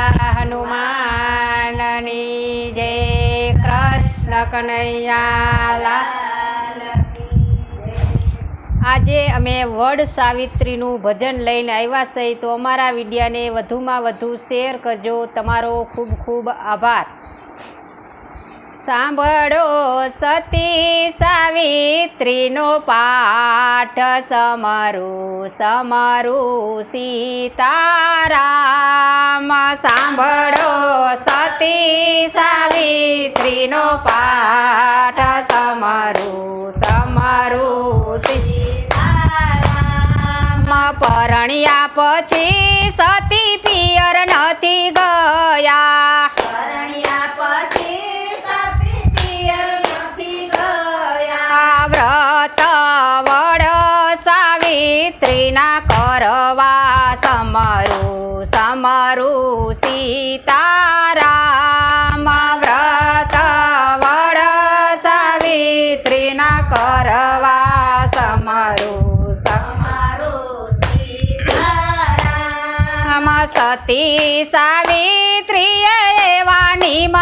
બોલા હનુમાનની જય કૃષ્ણ કનૈયાલા આજે અમે વડ સાવિત્રીનું ભજન લઈને આવ્યા છે, તો અમારા વિડીયાને વધુમાં વધુ શેર કરજો. તમારો ખૂબ ખૂબ આભાર. સાંભળો સતી સાવિત્રીનો પાઠ, સમરું સમરું સીતારામ. સાંભળો સતી સાવિત્રીનો પાઠ, સમરું સમરું સીતારામ. પરણ્યા પછી સતી પિયર નથી ગયા. પરણ્યા વ્રત વડ સાવિત્રીના કરવા સમરું સમરું સીતારામ. વ્રત વડ સાવિત્રીના કરવા સમરું સમ સતી સાવિત્રીએ એવા નિમ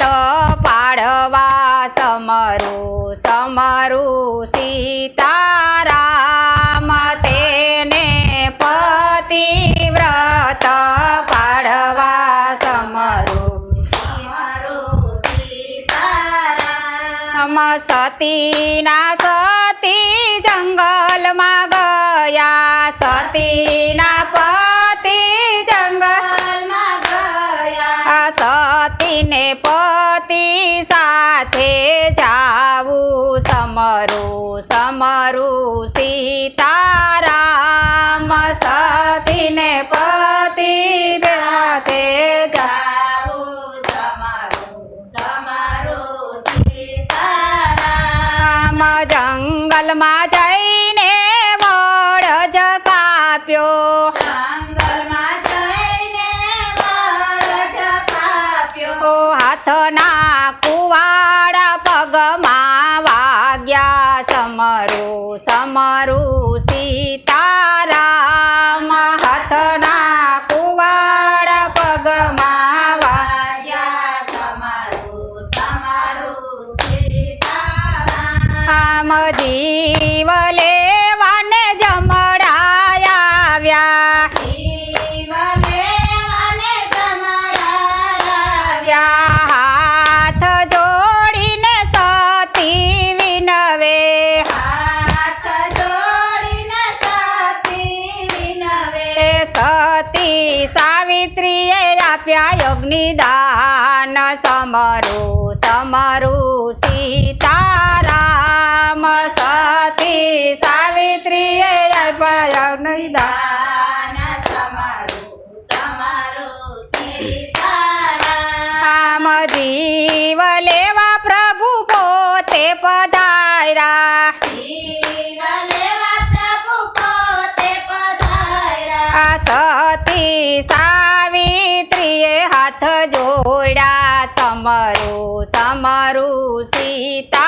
વ્રત પાડવા સમરું સમરું સીતારામ તેને પતિ વ્રત પાડવા સમરું. સતીના સતી જંગલમાં ગયા સતીના પતિ હાથના કુવાડા સતી સાવિત્રીએ આપ્યા યજ્ઞિદાન સમરું સમરું સીતારામ. સતી સાવિત્રીએ આપ્યા યજ્ઞિદાન જોડ્યા સમારું સમરું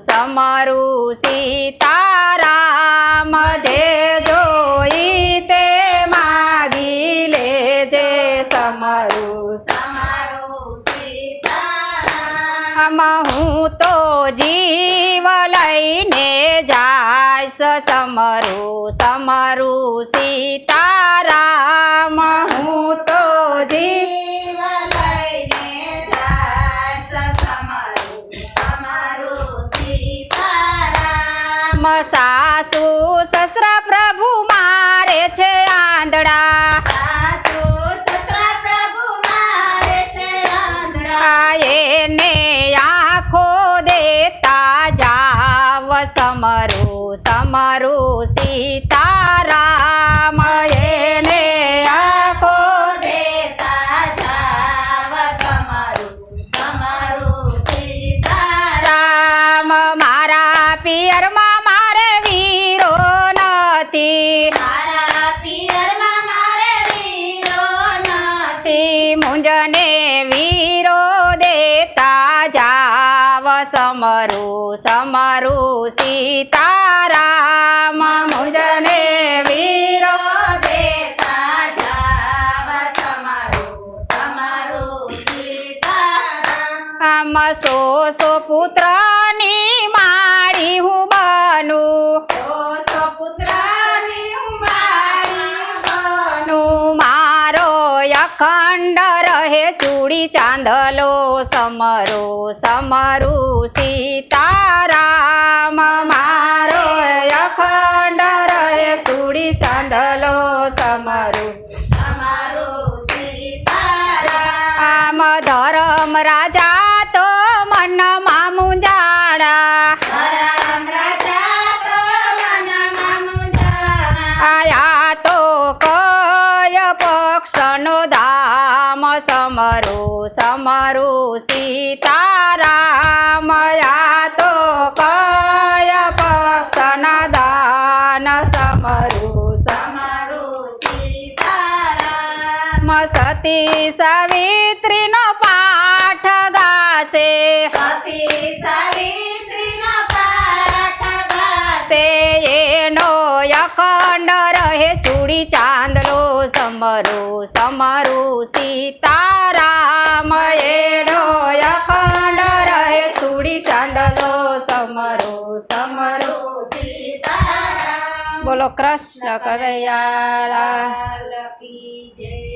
સમરું સીતારામ જે જોઈ તે માગી લેજે સમરું સમારું હું તો જીવ લઈને જાયસ સમરું સમરું સીતારામ હું આ એને આંખો દેતા જાવ સમરું સમરું સીતારામ એને આખો દેતા મારા પિયરમાં મારે વીરો નથી. મુંજને વીરો સમરું સમરું સીતારામ. મુજને સો સો પુત્રની મારી હું બનું સો સો પુત્રની ઉંબારી સોનું નું મારો અખંડ રહે ચૂડી ચાંદલો સમરો સમરુ સીતારામ. મારો અખંડ રહે ચૂડી ચાંદલો સમરું. તમારું સીતારામ. ધરમ રાજા સમરો સમારો સીતારામયા તો કય પક્ષના દાન સમારો? સમારો સીતારામ. સતી સવિત્રીનો પાઠ ગાશે. સતી સાવિત્રીનો પાઠ ગાશે. એનો અખંડ રહે ચૂડી ચાંદલો. સમારો સમારો સીતારામ કૃષ્ણ કનૈયાલા લાલ કી જય